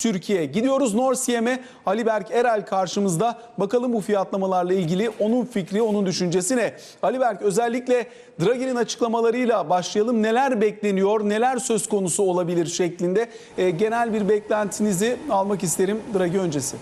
Türkiye. Gidiyoruz Norsiyem'e. Ali Berk Erel karşımızda. Bakalım bu fiyatlamalarla ilgili onun fikri, onun düşüncesi ne? Ali Berk özellikle Draghi'nin açıklamalarıyla başlayalım. Neler bekleniyor, neler söz konusu olabilir şeklinde e, genel bir beklentinizi almak isterim Draghi öncesi.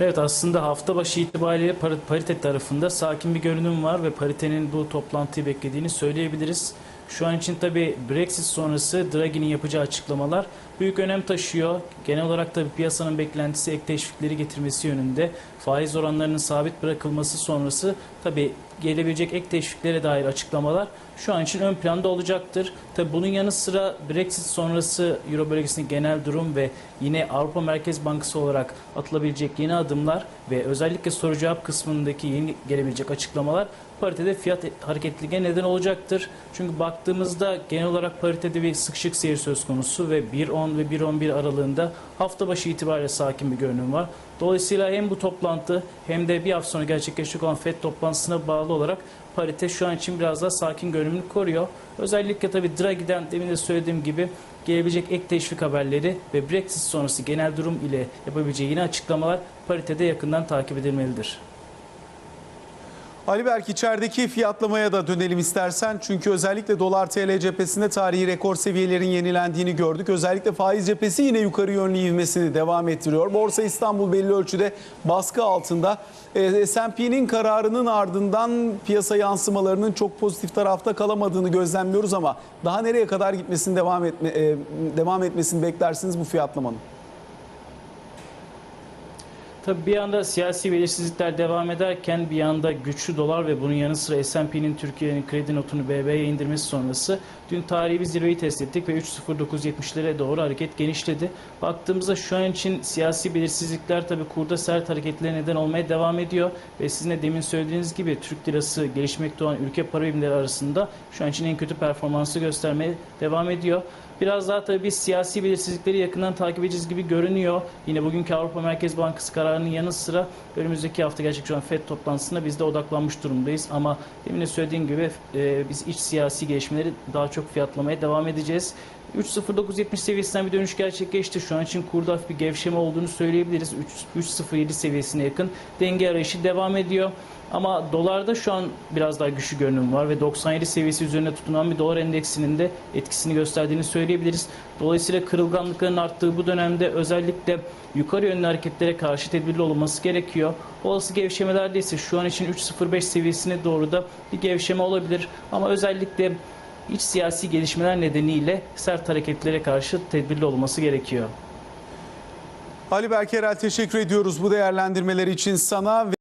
Evet aslında hafta başı itibariyle par- parite tarafında sakin bir görünüm var ve paritenin bu toplantıyı beklediğini söyleyebiliriz. Şu an için tabi Brexit sonrası Draghi'nin yapacağı açıklamalar büyük önem taşıyor. Genel olarak tabi piyasanın beklentisi ek teşvikleri getirmesi yönünde. Faiz oranlarının sabit bırakılması sonrası tabi gelebilecek ek teşviklere dair açıklamalar şu an için ön planda olacaktır. Tabi bunun yanı sıra Brexit sonrası Euro bölgesindeki genel durum ve yine Avrupa Merkez Bankası olarak atılabilecek yeni adımlar ve özellikle soru cevap kısmındaki yeni gelebilecek açıklamalar paritede fiyat hareketliliğine neden olacaktır. Çünkü baktığımızda genel olarak paritede bir sıkışık seyir söz konusu ve 1.10 ve 1.11 aralığında hafta başı itibariyle sakin bir görünüm var. Dolayısıyla hem bu toplantı hem de bir hafta sonra gerçekleşecek olan FED toplantısına bağlı olarak parite şu an için biraz daha sakin görünümünü koruyor. Özellikle tabii Draghi'den demin de söylediğim gibi gelebilecek ek teşvik haberleri ve Brexit sonrası genel durum ile yapabileceği yeni açıklamalar paritede yakından takip edilmelidir. Ali Berk içerideki fiyatlamaya da dönelim istersen. Çünkü özellikle dolar TL cephesinde tarihi rekor seviyelerin yenilendiğini gördük. Özellikle faiz cephesi yine yukarı yönlü ivmesini devam ettiriyor. Borsa İstanbul belli ölçüde baskı altında. Ee, S&P'nin kararının ardından piyasa yansımalarının çok pozitif tarafta kalamadığını gözlemliyoruz ama daha nereye kadar gitmesini devam etme, e, devam etmesini beklersiniz bu fiyatlamanın? Tabii bir yanda siyasi belirsizlikler devam ederken bir yanda güçlü dolar ve bunun yanı sıra S&P'nin Türkiye'nin kredi notunu BB'ye indirmesi sonrası dün tarihi bir zirveyi test ettik ve 3.0970'lere doğru hareket genişledi. Baktığımızda şu an için siyasi belirsizlikler tabii kurda sert hareketlere neden olmaya devam ediyor ve sizin de demin söylediğiniz gibi Türk lirası gelişmekte olan ülke para birimleri arasında şu an için en kötü performansı göstermeye devam ediyor. Biraz daha tabii biz siyasi belirsizlikleri yakından takip edeceğiz gibi görünüyor. Yine bugünkü Avrupa Merkez Bankası kararının yanı sıra önümüzdeki hafta gerçekleşen olan FED toplantısında biz de odaklanmış durumdayız. Ama demin de söylediğim gibi e, biz iç siyasi gelişmeleri daha çok fiyatlamaya devam edeceğiz. 3.0970 seviyesinden bir dönüş gerçekleşti. Şu an için kurda bir gevşeme olduğunu söyleyebiliriz. 3.07 seviyesine yakın denge arayışı devam ediyor. Ama dolarda şu an biraz daha güçlü görünüm var ve 97 seviyesi üzerine tutunan bir dolar endeksinin de etkisini gösterdiğini söyleyebiliriz. Dolayısıyla kırılganlıkların arttığı bu dönemde özellikle yukarı yönlü hareketlere karşı tedbirli olunması gerekiyor. Olası gevşemelerde ise şu an için 3.05 seviyesine doğru da bir gevşeme olabilir. Ama özellikle iç siyasi gelişmeler nedeniyle sert hareketlere karşı tedbirli olması gerekiyor. Ali Berk Erel teşekkür ediyoruz bu değerlendirmeler için sana.